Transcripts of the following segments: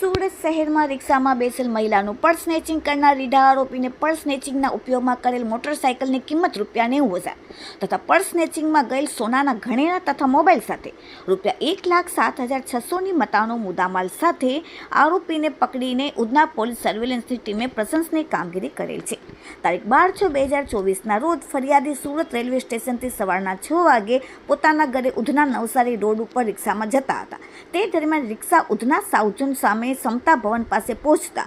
સુરત શહેરમાં રિક્ષામાં બેસેલ મહિલાનું પર્સ સ્નેચિંગ કરનાર રીઢા આરોપીને પર્સ સ્નેચિંગના ઉપયોગમાં કરેલ મોટરસાયકલની કિંમત રૂપિયા નેવું હજાર તથા પર્સ સ્નેચિંગમાં ગયેલ સોનાના ઘણેરા તથા મોબાઈલ સાથે રૂપિયા એક લાખ સાત હજાર છસોની મતાનો મુદ્દામાલ સાથે આરોપીને પકડીને ઉધના પોલીસ સર્વેલન્સની ટીમે પ્રશંસનીય કામગીરી કરેલ છે. તારીખ બાર છ બે હજાર ચોવીસના રોજ ફરિયાદી સુરત રેલવે સ્ટેશનથી સવારના છ વાગે પોતાના ઘરે ઉધના નવસારી રોડ ઉપર રિક્ષામાં જતા હતા. તે દરમિયાન રિક્ષા ઉધના સાઉચુન સામે સમતા ભવન પાસે પહોંચતા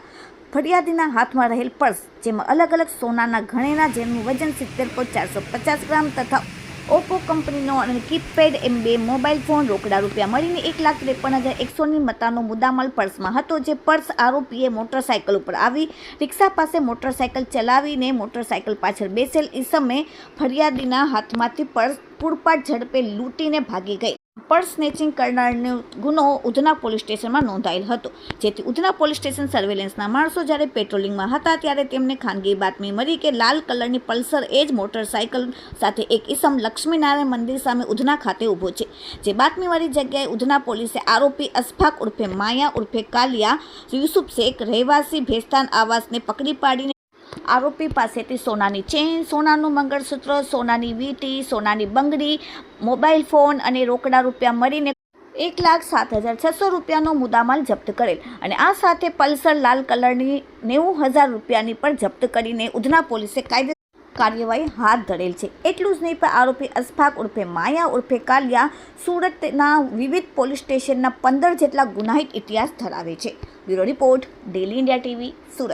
ફરિયાદીના હાથમાં રહેલ પર્સ, જેમાં અલગ અલગ સોનાના ઘણેના જેનું વજન સિત્તેર પોઈન્ટ ચારસો પચાસ ગ્રામ તથા ઓપ્પો કંપનીનો અને કીપેડ એમ બે મોબાઈલ ફોન રોકડા રૂપિયા મળીને એક લાખ ત્રેપન હજાર એકસોની મતાનો મુદ્દામાલ પર્સમાં હતો, જે પર્સ આરોપીએ મોટરસાયકલ ઉપર આવી રિક્ષા પાસે મોટરસાયકલ ચલાવીને મોટરસાયકલ પાછળ બેસેલ ઈસમે ફરિયાદીના હાથમાંથી પર્સ પૂરપાટ ઝડપે લૂંટીને ભાગી ગઈ. પર્સ સ્નેચિંગ કરનારનો ગુનો ઉધના પોલીસ સ્ટેશનમાં નોંધાયેલ હતો. જેથી ઉધના પોલીસ સ્ટેશન સર્વેલન્સના માણસો જ્યારે પેટ્રોલિંગમાં હતા ત્યારે તેમને ખાનગી બાતમી મળી કે લાલ કલરની પલ્સર એ જ મોટરસાયકલ સાથે એક ઈસમ લક્ષ્મીનારાયણ મંદિર સામે ઉધના ખાતે ઊભો છે. જે બાતમીવાળી જગ્યાએ ઉધના પોલીસે આરોપી અસફાક ઉર્ફે માયા ઉર્ફે કાલિયા, યુસુફ શેખ, રહેવાસી ભેસ્તાન આવાસને પકડી પાડીને આરોપી પાસેથી સોનાની ચેન, સોનાનું મંગળસૂત્ર, સોનાની વીટી, સોનાની બંગડી, મોબાઈલ ફોન અને રોકડા રૂપિયા મળીને એક લાખ સાત હજાર છસો રૂપિયાનો મુદ્દામાલ જપ્ત કરેલ અને આ સાથે પલ્સર લાલ કલરની નેવું હજાર રૂપિયાની પણ જપ્ત કરીને ઉધના પોલીસે કાયદે કાર્યવાહી હાથ ધરેલ છે. એટલું જ નહીં, પણ આરોપી અસફાક ઉર્ફે માયા ઉર્ફે કાલિયા સુરતના વિવિધ પોલીસ સ્ટેશનના પંદર જેટલા ગુનાહિત ઇતિહાસ ધરાવે છે. Bureau report, daily India TV, Surat.